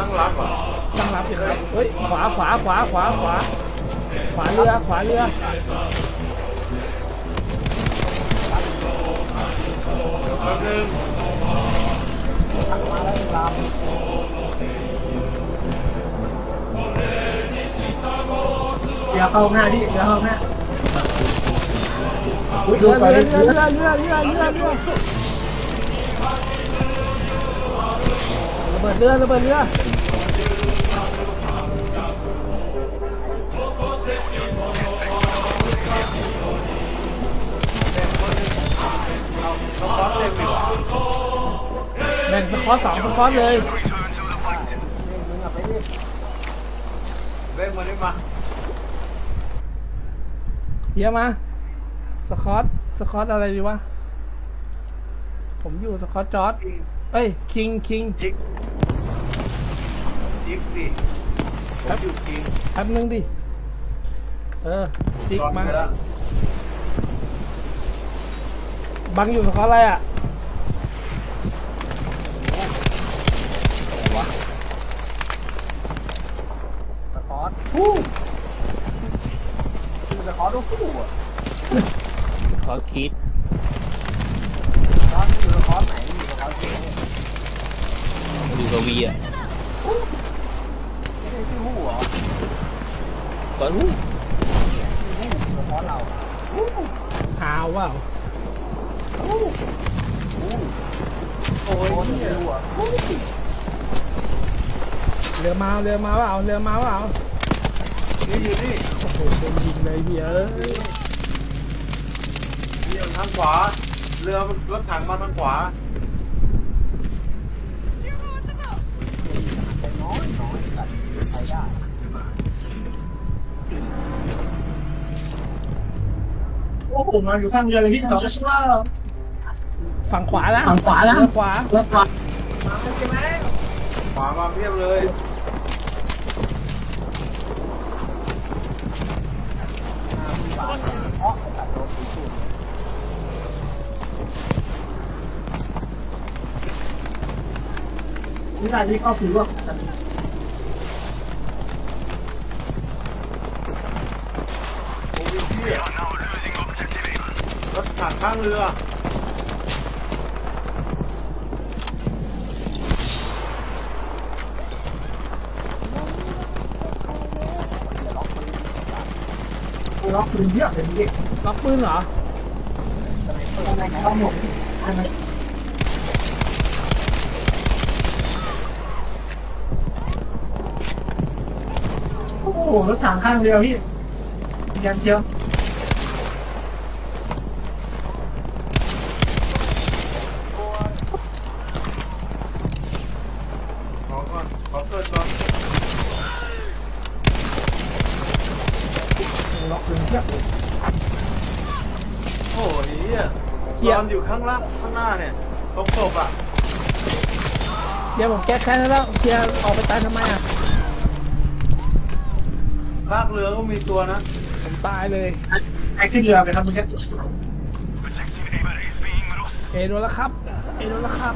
ตั้งรับเหรอตั้งรับอยู่ครับเฮ้ยขวาขวาขวาขวาขวาขวาเรือขวาเรือแป๊บนึงเดี๋ยวเข้าหน้าพี่เดี๋ยวเข้าหน้าอุ้ยเรืดูอไปเรือเรื่เรืออยเรือเรือเรือ เรือเรือระเบิดเรือระเบิดเรือสก๊อตเต็มอยู่แบ่งสคอร์สองสคอร์เลยเบ้มานี่มาเฮียมาสคอร์สคอร์อะไรดีวะ ผมอยู่สคอร์จอร์ดจิกเอ้ย คิงคิง จิกจิกดิผมอยู่จริงแป๊บนึงดิ เออจิกรอมาไปแล้วบังอยู่สคอร์อะไรอะสกอตฮู้คือสกอตต้องฮู้อะขอคิดสกอตคือสกอตไหนอยู่สกอตเองอยู่กับวีอะ ไม่ได้ชื่อฮู้เหรอก่อนหู้ฮู้สกอตเราฮู้หาวว่าฮู้ฮู้โอ้ยเนี่ยฮู้อะฮู้เรือมาเรือมาว่าเอาเรือมาว่าเอานี่อยู่นี่โอ้โหโดนยิงเลยเฮียเอ้ยนี่อยู่ทางขวา เรือมันรถถังมาทางขวา โอ้โหมาอยู่ข้างเรือเลยพี่สองชั่วฝั่งขวานะฝั่งขวานะเรือขวาแล้วขวาขวามาเพียบเลยเพราะตัดโดนตีสูนี่ได้ที่เข้าถือว่า รถถังข้างเรือ ล็อกปืนเยอะเลยพี่ล็อกปืนเหรอทำไมเขาหมดทำไมโอ้โหรถถังข้างเรือพี่ยันเชียว ขอก่อนขอเกิดก่อน ล็อก ปืนเยอะเลยโอ้ยเฮียเหี้ย นอนอยู่ข้างล่างข้างหน้าเนี่ยตรงศพอะเฮียผมแก้แค้นให้แล้วเฮียออกไปตายทำไมอะซากเรือก็มีตัวนะผมตายเลยไอ้ขึ้นเรือไปครับมึงแค่เอโดนแล้วครับ เอโดนแล้วครับ